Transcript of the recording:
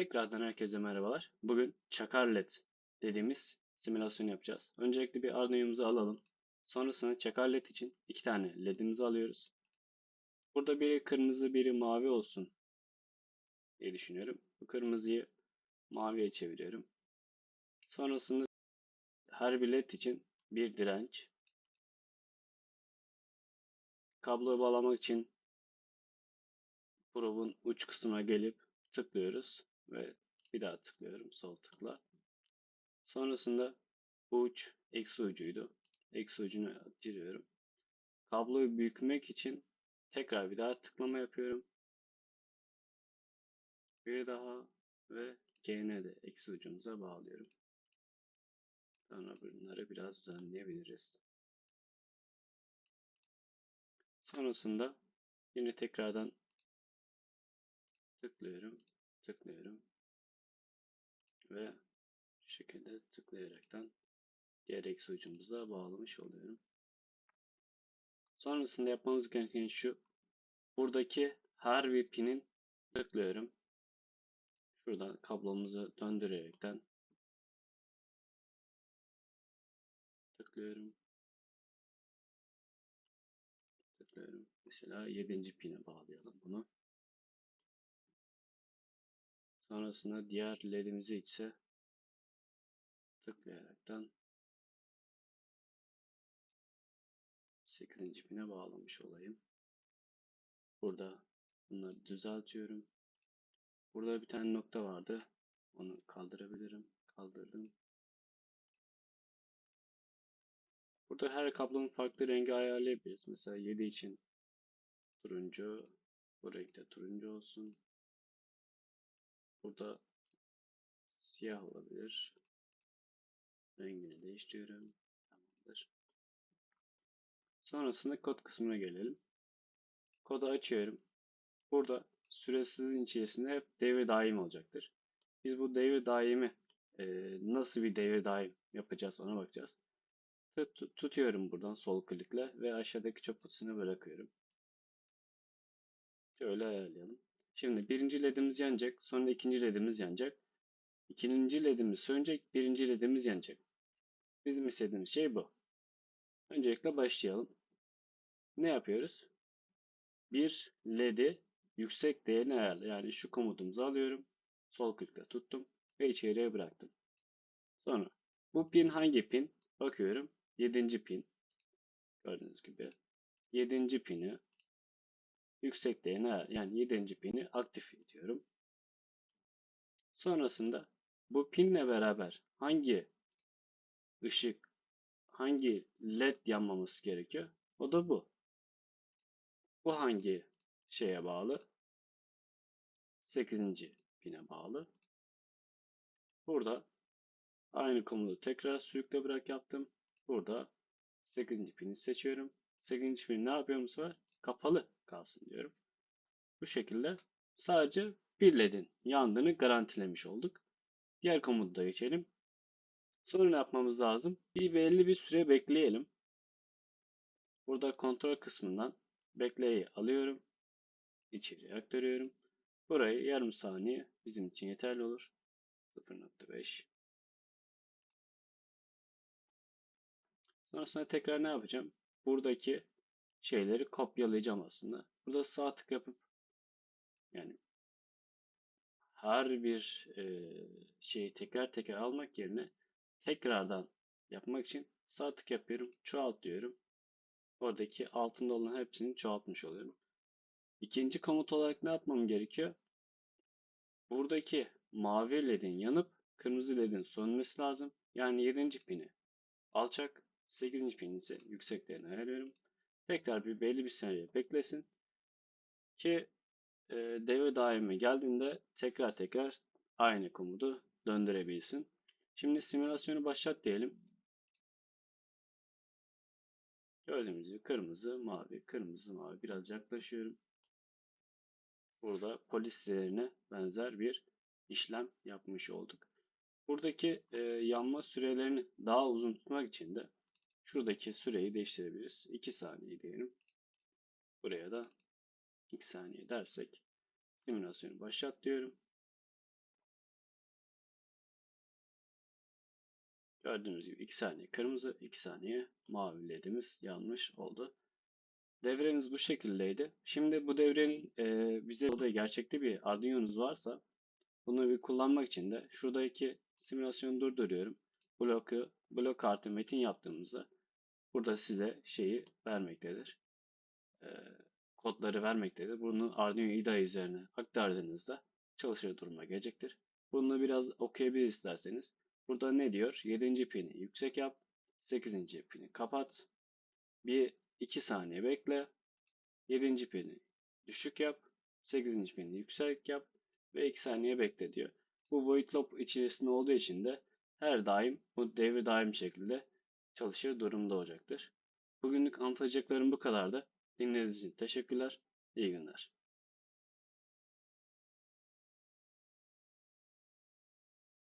Tekrardan herkese merhabalar. Bugün çakar led dediğimiz simülasyon yapacağız. Öncelikle bir Arduino'muzu alalım. Sonrasında çakar led için iki tane ledimizi alıyoruz. Burada biri kırmızı biri mavi olsun diye düşünüyorum. Bu kırmızıyı maviye çeviriyorum. Sonrasında her bir led için bir direnç. Kabloyu bağlamak için probun uç kısmına gelip tıklıyoruz ve bir daha tıklıyorum sol tıkla. Sonrasında bu uç eksi ucuydu. Eksi ucunu giriyorum. Kabloyu büyütmek için tekrar bir daha tıklama yapıyorum. Bir daha ve gene de eksi ucumuza bağlıyorum. Sonra bunları biraz düzenleyebiliriz. Sonrasında yine tekrardan tıklıyorum, tıklıyorum ve şu şekilde tıklayaraktan diğer eksi ucumuza bağlamış oluyorum. Sonrasında yapmamız gereken şu. Buradaki her bir pinin tıklıyorum. Şuradan kablomuzu döndürerekten tıklıyorum. Tıklıyorum. Mesela 7. pine bağlayalım Sonrasında diğer ledimizi ise tıklayaraktan 8. pine bağlamış olayım. Burada bunları düzeltiyorum. Burada bir tane nokta vardı. Onu kaldırabilirim. Kaldırdım. Burada her kablonun farklı rengi ayarlayabiliriz. Mesela 7 için turuncu. Bu renkte turuncu olsun. Burada siyah olabilir. Rengini değiştiriyorum. Tamamdır. Sonrasında kod kısmına gelelim. Kodu açıyorum. Burada süresizin içerisinde hep devir daim olacaktır. Biz bu devir daimi e, nasıl bir devir daim yapacağız ona bakacağız. Tut, tutuyorum buradan sol klikle ve aşağıdaki çöp kutusuna bırakıyorum. Şöyle ayarlayalım. Şimdi birinci ledimiz yanacak. Sonra ikinci ledimiz yanacak. İkinci ledimiz sönecek. Birinci ledimiz yanacak. Bizim istediğimiz şey bu. Öncelikle başlayalım. Ne yapıyoruz? Bir ledi yüksek değerine ayarla. Yani şu komutumuzu alıyorum. Sol klikle tuttum ve içeriye bıraktım. Sonra bu pin hangi pin? Bakıyorum. 7. pin. Gördüğünüz gibi. 7. pini yüksek değerine yani 7. pini aktif ediyorum. Sonrasında bu pinle beraber hangi ışık, hangi led yanmaması gerekiyor? O da bu. Bu hangi şeye bağlı? 8. pine bağlı. Burada aynı komutu tekrar sürükle bırak yaptım. Burada 8. pini seçiyorum. 8. pin ne yapıyor bu sefer? Kapalı kalsın diyorum. Bu şekilde sadece bir ledin yandığını garantilemiş olduk. Diğer komutu geçelim. Sonra ne yapmamız lazım? Bir belli bir süre bekleyelim. Burada kontrol kısmından bekleyi alıyorum. İçeriye aktarıyorum. Burayı yarım saniye bizim için yeterli olur. 0.5 Sonrasında tekrar ne yapacağım? Buradaki şeyleri kopyalayacağım aslında. Burada sağ tık yapıp yani her bir e, şeyi tekrar tekrar almak yerine tekrardan yapmak için sağ tık yapıyorum. Çoğalt diyorum. Oradaki altında olan hepsini çoğaltmış oluyorum. İkinci komut olarak ne yapmam gerekiyor? Buradaki mavi ledin yanıp kırmızı ledin sönmesi lazım. Yani 7. pini alçak, 8. pini ise yükseklerini ayarlıyorum. Tekrar bir belli bir saniye beklesin ki e, devre daimi geldiğinde tekrar tekrar aynı komutu döndürebilsin. Şimdi simülasyonu başlat diyelim. Gördüğünüz gibi kırmızı, mavi, kırmızı, mavi. Biraz yaklaşıyorum. Burada polislerine benzer bir işlem yapmış olduk. Buradaki e, yanma sürelerini daha uzun tutmak için de Şuradaki süreyi değiştirebiliriz. 2 saniye diyelim. Buraya da 2 saniye dersek simülasyonu başlat diyorum. Gördüğünüz gibi 2 saniye kırmızı, 2 saniye mavi ledimiz yanmış oldu. Devremiz bu şekildeydi. Şimdi bu devrenin e, bize burada gerçekte bir Arduino'nuz varsa bunu bir kullanmak için de şuradaki simülasyonu durduruyorum. Bloku, blok artı metin yaptığımızda burada size şeyi vermektedir. E, kodları vermektedir. Bunu Arduino IDE üzerine aktardığınızda çalışır duruma gelecektir. Bunu biraz okuyabilir isterseniz. Burada ne diyor? 7. pini yüksek yap. 8. pini kapat. Bir 2 saniye bekle. 7. pini düşük yap. 8. pini yüksek yap. Ve 2 saniye bekle diyor. Bu void loop içerisinde olduğu için de her daim bu devri daim şekilde çalışır durumda olacaktır. Bugünlük anlatacaklarım bu kadardı. Dinlediğiniz için teşekkürler. İyi günler.